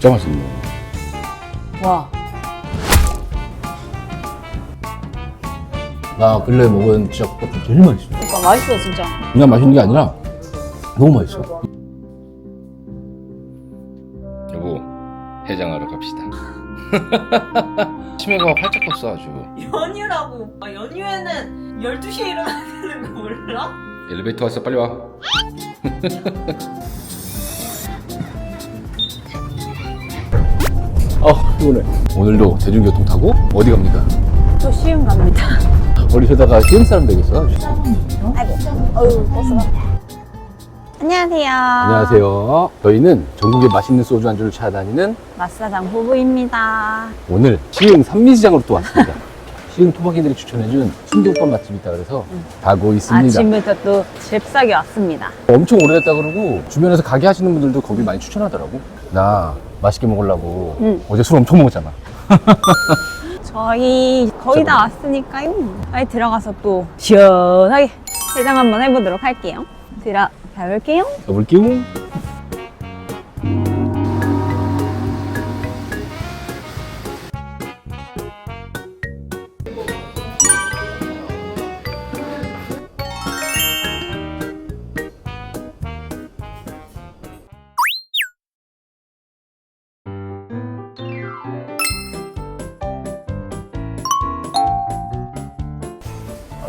와 진짜 맛있네. 와. 나 근래 먹은 진짜 국밥중 제일 맛있어. 그러니까 맛있어 진짜. 그냥 맛있는 게 아니라 너무 맛있어. 여보 해장하러 갑시다. 치매가 활짝 떴어 아주. 연휴라고. 아, 연휴에는 12시에 일어나야 되는 거 몰라? 엘리베이터 왔어 빨리 와. 아 피곤해. 오늘도 대중교통 타고 어디 갑니까? 저 시흥 갑니다. 어디서다가 시흥 사람 되겠어? 아이고. 어유 버스가. 안녕하세요. 안녕하세요. 저희는 전국의 맛있는 소주 안주를 찾아다니는 마사장 부부입니다. 오늘 시흥 산미시장으로 또 왔습니다. 시흥 토박이들이 추천해준 순두국밥 맛집이 있다 그래서 가고 있습니다. 아침부터 또 잽싸게 왔습니다. 엄청 오래됐다 그러고 주변에서 가게 하시는 분들도 거기 많이 추천하더라고. 나 맛있게 먹으려고 응. 어제 술 엄청 먹었잖아. 저희 거의 다 왔으니까요. 빨리 들어가서 또 시원하게 해장 한번 해보도록 할게요. 들어가 볼게요. 가볼게요.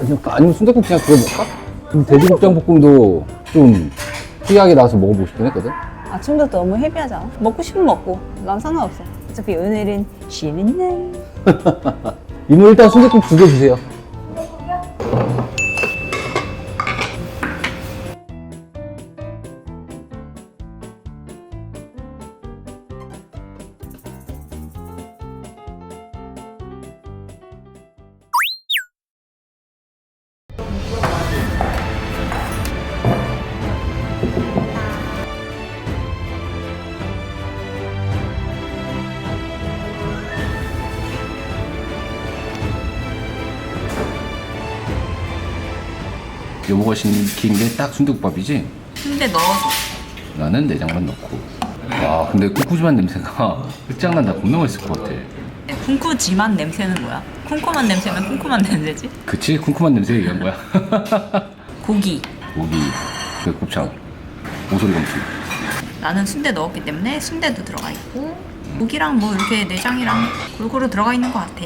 아니면, 아니면 순댓국 그냥 그거 먹을까? 근데 돼지국장 볶음도 좀 특이하게 나와서 먹어보고 싶긴 했거든? 아침부터 너무 헤비하잖아. 먹고 싶으면 먹고. 난 상관없어. 어차피 오늘은 쉬는 날. 이모 일단 순댓국 두 개 주세요. 여보가 시킨 게 딱 순두국밥이지? 근데 넣어서. 나는 내장만 넣고. 와, 근데 꿉꿉이만 냄새가 끝장난다. 겁나 맛있을 것 같아. 쿵쿠지만 냄새는 뭐야? 쿵쿠만 냄새면 쿵쿠만 냄새지? 그치? 쿰쿰한 냄새 얘기한 거야. 고기. 고기, 그 곱창, 오소리 검치. 나는 순대 넣었기 때문에 순대도 들어가 있고 고기랑 뭐 이렇게 내장이랑 골고루 들어가 있는 것 같아.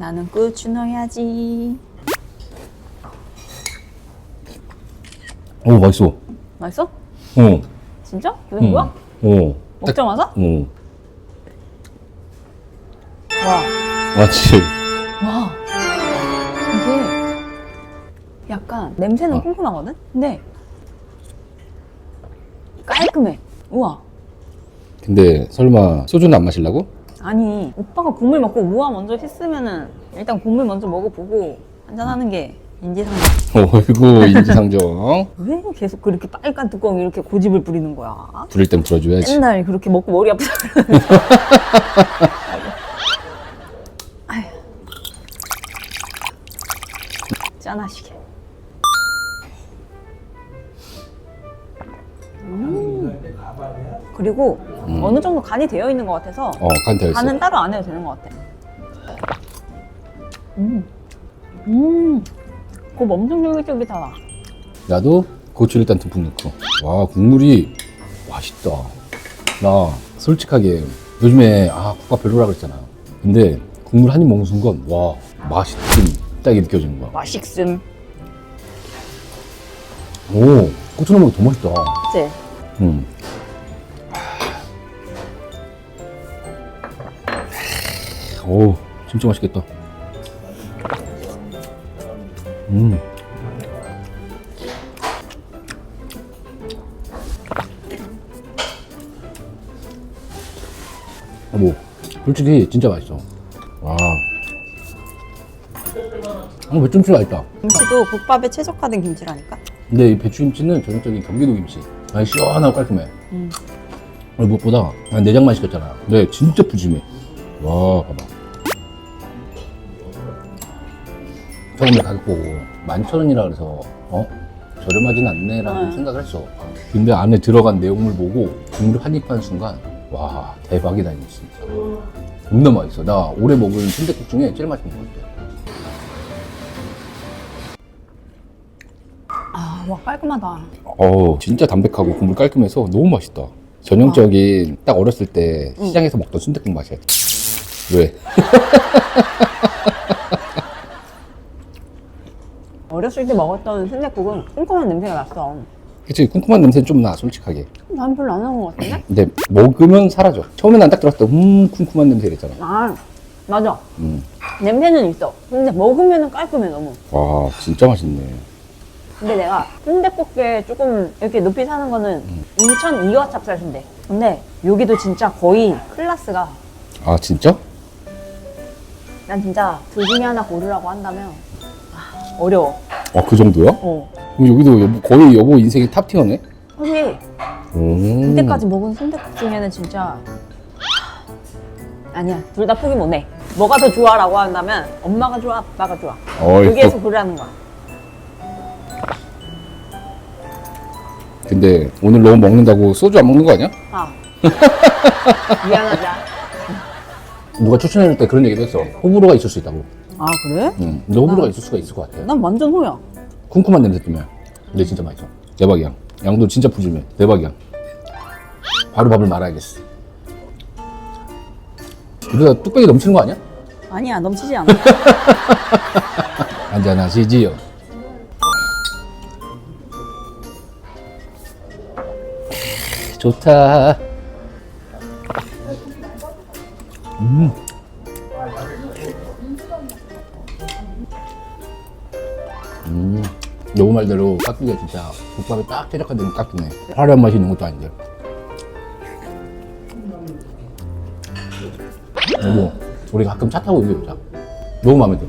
나는 고추 넣어야지. 오, 맛있어. 맛있어? 어. 진짜? 이거 뭐야? 어. 먹자마자? 어. 와. 맞지? 와. 이게 약간 냄새는 어. 쿰쿰하거든? 근데 깔끔해. 우와. 근데 설마 소주는 안 마실라고? 아니 오빠가 국물 먹고 우아 먼저 했으면은 일단 국물 먼저 먹어보고 한잔하는 게 인지상정 어이구, 인지상정. 왜 계속 그렇게 빨간 뚜껑 이렇게 고집을 부리는 거야 부릴 땐 불어줘야지. 맨날 그렇게 먹고 머리 아프다 그러는데. 짠하시게 그리고 어느 정도 간이 되어 있는 것 같아서 어, 간 되어 있어. 간은 따로 안 해도 되는 것 같아. 음, 음, 곱 엄청 쫄깃쫄깃하다. 나도 고추 일단 듬뿍 넣고. 와, 국물이 맛있다. 나 솔직하게 요즘에 아, 국밥 별로라 그랬잖아. 근데 국물 한 입 먹는 순간 와, 맛있음 딱이 느껴지는 거야. 맛있음. 오, 고추 넣으면 더 맛있다. 그치? 음. 오, 진짜 맛있겠다. 음. 뭐, 솔직히 진짜 맛있어. 와. 어, 배추김치 맛있다. 김치도 국밥에 최적화된 김치라니까. 근데 이 배추김치는 전형적인 경기도 김치. 아니, 시원하고 깔끔해. 음. 어, 무엇보다 난 내장만 시켰잖아. 근데 진짜 푸짐해. 와, 봐봐. 처음에 가격 보고 11,000원이라 그래서 어? 저렴하진 않네라고 응. 생각을 했어. 근데 안에 들어간 내용물 보고 국물 한입한 순간 와 대박이다 이거 진짜. 겁나 맛있어. 나 올해 먹은 순댓국 중에 제일 맛있는 것 같아. 아, 와, 깔끔하다. 어우 진짜 담백하고 국물 깔끔해서 너무 맛있다. 전형적인 딱 어렸을 때 시장에서 먹던 순댓국 맛이야. 왜? 어렸을 때 먹었던 순댓국은 꼼꼼한 냄새가 났어. 그치 쿰쿰한 냄새는 좀 나 솔직하게. 난 별로 안 나는 것 같은데? 근데 먹으면 사라져. 처음에 난 딱 들었을 때 음, 쿰쿰한 냄새 이랬잖아. 아, 맞아. 음. 냄새는 있어. 근데 먹으면 깔끔해, 너무. 와, 진짜 맛있네. 근데 내가 순댓국에 조금 이렇게 높이 사는 거는 인천 이어 찹쌀 순대. 근데 여기도 진짜 거의 클래스가 아, 진짜? 난 진짜 둘 중에 하나 고르라고 한다면 아, 어려워. 아, 그 정도야? 어. 그럼 여기도 여보, 거의 여보 인생의 탑티어네? 사실 오. 이때까지 먹은 순댓국 중에는 진짜 아니야 둘 다 포기 못해. 뭐가 더 좋아라고 한다면 엄마가 좋아, 아빠가 좋아. 어이, 여기에서 또- 고르라는 거야. 근데 오늘 너무 먹는다고 소주 안 먹는 거 아니야? 아 미안하다. 누가 추천해줄 때 그런 얘기도 했어. 호불호가 있을 수 있다고. 아 그래? 응. 근데 호불호가 있을 수가 있을 것 같아. 난 완전 호야. 쿰쿰한 냄새 때문에. 근데 진짜 맛있어. 대박이야. 양도 진짜 푸짐해. 대박이야. 바로 밥을 말아야겠어. 이러다 뚝배기 넘치는 거 아니야? 아니야 넘치지 않아. 한잔하시지요. 좋다. 음. 음. 여보 말대로 깍두기가 진짜 국밥에 딱 최적화된 깍두기네. 화려한 맛이 있는 것도 아닌데. 여보, 우리 가끔 차 타고 여기 오자. 너무 마음에 들어.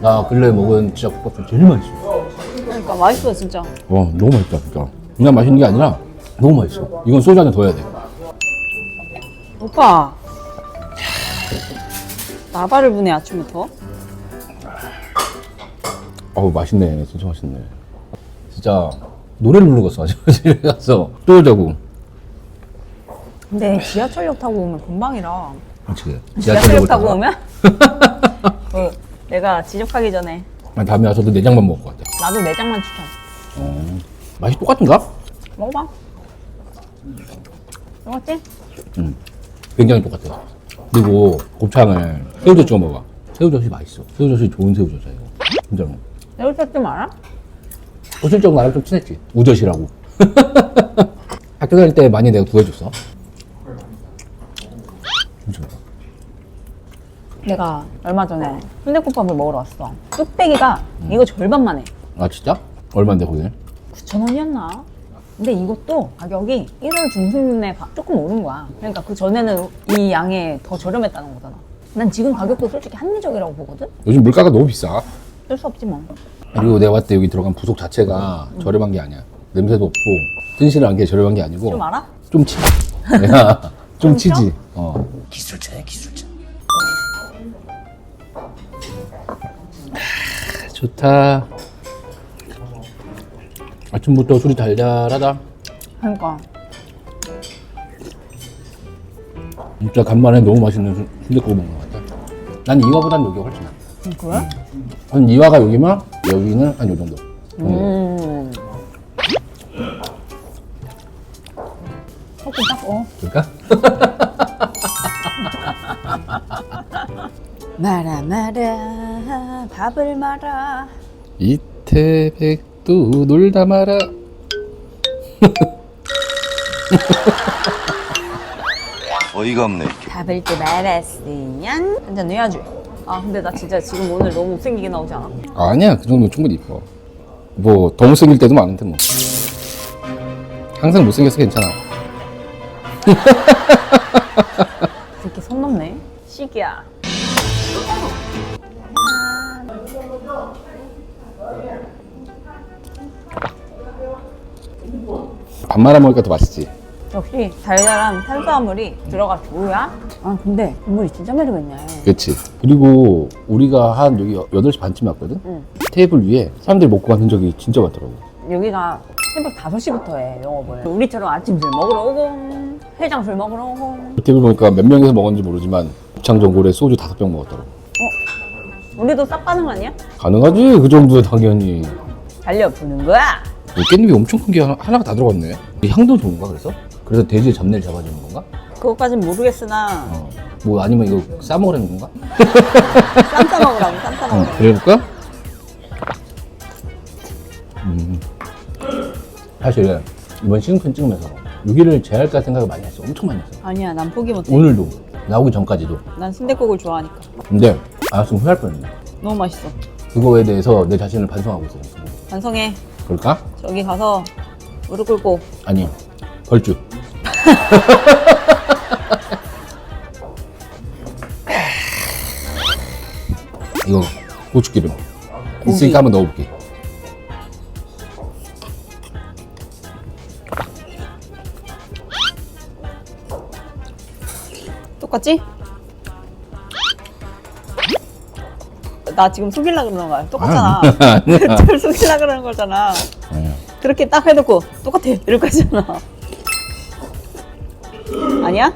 나 근래 먹은 진짜 국밥 중에 제일 맛있어. 그러니까 맛있어 진짜. 와, 너무 맛있다, 진짜. 그냥 맛있는 게 아니라 너무 맛있어. 이건 소주 한잔 더 해야 돼. 오빠 나발을 부네 아침부터. 어우, 맛있네. 진짜 맛있네. 진짜 노래를 부르겠어. 집에 가서 또 오자고. 근데 지하철역 타고 오면 금방이라. 그치. 지하철역 타고 오면? 그, 내가 지적하기 전에 난 다음에 와서도 내장만 먹을 것 같아. 나도 내장만 추천. 어. 맛이 똑같은가? 먹어봐. 먹었지? 응. 굉장히 똑같아. 그리고 곱창을 새우젓 찍어 먹어. 새우젓이 맛있어. 새우젓이 좋은 새우젓이야, 이거. 진짜로. 새우젓 좀 알아? 어, 실적 나랑 좀 친했지. 우젓이라고. 학교 다닐 때 많이 내가 구해줬어. 진짜. 내가 얼마 전에 순대국밥을 먹으러 왔어. 뚝배기가 이거 절반만 해. 아, 진짜? 얼마인데, 거기는? 9,000원이었나? 근데 이것도 가격이 1월 중순에 가- 조금 오른 거야. 그러니까 그 전에는 이 양에 더 저렴했다는 거잖아. 난 지금 가격도 솔직히 합리적이라고 보거든? 요즘 물가가 너무 비싸. 어쩔 수 없지 뭐. 그리고 내가 봤을 때 여기 들어간 부속 자체가 저렴한 게 아니야. 냄새도 없고, 튼실한 게 저렴한 게 아니고, 좀 알아? 좀 치지. 야, 좀좀 치지. 어. 기술자야 기술자 아, 좋다. 아침부터 술이 달달하다. 그러니까. 진짜 간만에 너무 맛있는 순- 순댓국 먹는 것 같아. 난 이화보단 여기 가 훨씬 나아. 음, 그래? 한 이화가 여기면 여기는 한 요 정도. 음. 조금 닦어. 그럴까? 말아 말아 밥을 말아 이태백 도 놀다 마라. 어이가 없네 밥을 또 말았으면 한잔 해야지 아 근데 나 진짜 지금 오늘 너무 못생기게 나오지 않아? 아니야, 그 정도면 충분히 이뻐. 뭐, 더 못생길 때도 많은데 뭐. 항상 못생겨서 괜찮아. 이렇게 손 넘네 시기야 밥 말아 먹으니까 더 맛있지. 역시 달달한 탄수화물이 들어가 줘야. 아 근데 국물이 진짜 매력 있네. 그렇지. 그리고 우리가 한 여기 8시 반쯤에 왔거든? 응. 테이블 위에 사람들이 먹고 간 흔적이 진짜 많더라고. 여기가 새벽 5시부터 해 영업을. 우리처럼 아침 술 먹으러 오고 해장 술 먹으러 오고. 테이블 보니까 몇 명이서 먹었는지 모르지만 곱창 전골에 소주 다섯 병 먹었더라고. 우리도 싹 가는 거 아니야? 가능하지? 그 정도야 당연히. 달려 부는 거야. 이 깻잎이 엄청 큰 게 하나가 다 들어갔네. 이 향도 좋은가 그래서? 그래서 돼지의 잡내를 잡아주는 건가? 그것까진 모르겠으나 어. 뭐 아니면 이거 싸먹으라는 건가? 쌈 싸 먹으라고 쌈싸 어, 먹으라고. 그래볼까? 음. 사실 이번 시즌편 찍으면서 여기를 제할까 생각을 많이 했어. 엄청 많이 했어. 아니야 난 포기 못해. 오늘도 나오기 전까지도. 난 순댓국을 좋아하니까. 근데 알았으면 후회할 뻔했네. 너무 맛있어. 그거에 대해서 내 자신을 반성하고 있어. 반성해. 그럴까? 저기 가서 무릎 꿇고 아니 벌주. 이거 고추기름 있으니까 한번 넣어볼게. 똑같지? 나 지금 속일라 그러는 거야. 똑같잖아. 아니야. 들 속일라 그러는 거잖아. 아니야. 그렇게 딱 해놓고 똑같아. 이렇게 하잖아. 아니야?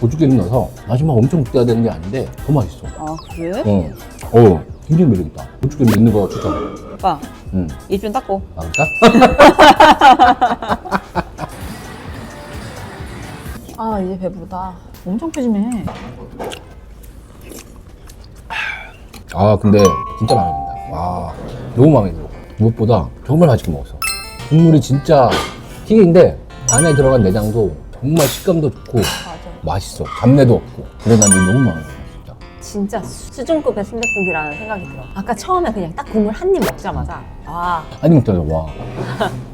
고추기름 넣어서 마지막 엄청 굽게 되는 게 아닌데 더 맛있어. 아 그래? 어, 어, 굉장히 매력있다. 고추기름 넣는 거 추천. 오빠 응, 입 좀 닦고. 나갈까? 아 이제 배부르다. 엄청 푸짐해. 아, 근데 진짜 마음에 든다. 와, 너무 마음에 들어. 무엇보다 정말 맛있게 먹었어. 국물이 진짜 튀긴데 안에 들어간 내장도 정말 식감도 좋고 맞아. 맛있어. 잡내도 없고. 그래 난 이거 너무 마음에 들어. 진짜. 진짜 수준급의 순댓국이라는 생각이 들어. 아까 처음에 그냥 딱 국물 한 입 먹자마자 아 아니 먹자마 와.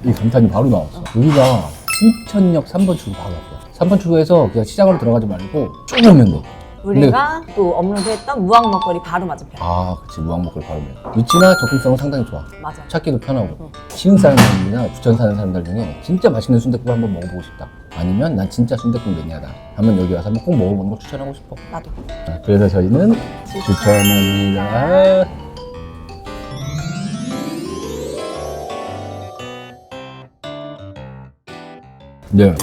이 감탄이 바로 나왔어. 여기가 신천역 3번 출구 바로 앞이야. 3번 출구에서 그냥 시장으로 들어가지 말고 쭉 오면 돼. 우리가 또 업로드했던 무항 먹거리 바로 맞은편. 아, 그치. 무항목걸 바로 면 위치나 접근성은 상당히 좋아. 맞아. 찾기도 편하고. 시흥 사람들이나 부천 사는 사람들 중에 진짜 맛있는 순댓국을 한번 먹어보고 싶다. 아니면 난 진짜 순댓국 매니아다. 하면 여기 와서 한번 꼭 먹어보는 걸 추천하고 싶어. 나도. 자, 그래서 저희는 추천합니다. 네,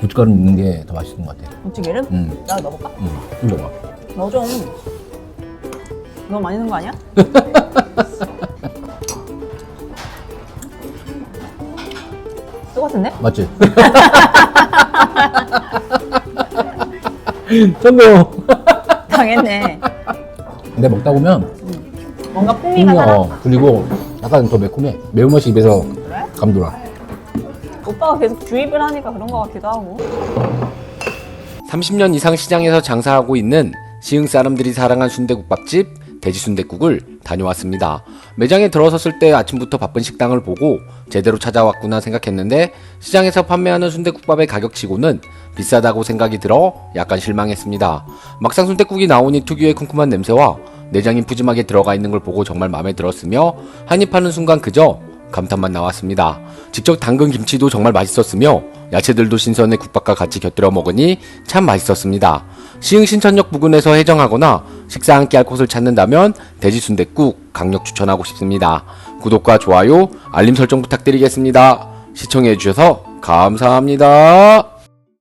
고춧가루 넣는 게 더 맛있는 것 같아. 고추기름? 음, 나 넣어볼까? 음, 좀 넣어봐. 너 좀. 너무 많이 넣은 거 아니야? 똑같은데? 맞지? 성공! 당했네. 근데 먹다 보면 뭔가 풍미가 풍미가 살아. 어, 그리고 약간 더 매콤해. 매운맛이 입에서 그래? 감돌아. 오빠가 계속 주입을 하니까 그런 거 같기도 하고. 30년 이상 시장에서 장사하고 있는 시흥 사람들이 사랑한 순대국밥집 돼지순대국을 다녀왔습니다. 매장에 들어섰을 때 아침부터 바쁜 식당을 보고 제대로 찾아왔구나 생각했는데 시장에서 판매하는 순대국밥의 가격치고는 비싸다고 생각이 들어 약간 실망했습니다. 막상 순대국이 나오니 특유의 쿰쿰한 냄새와 내장이 푸짐하게 들어가 있는 걸 보고 정말 마음에 들었으며 한입하는 순간 그저 감탄만 나왔습니다. 직접 담근 김치도 정말 맛있었으며 야채들도 신선해 국밥과 같이 곁들여 먹으니 참 맛있었습니다. 시흥 신천역 부근에서 해정하거나 식사 함께 할 곳을 찾는다면 돼지 순댓국 강력 추천하고 싶습니다. 구독과 좋아요, 알림 설정 부탁드리겠습니다. 시청해 주셔서 감사합니다.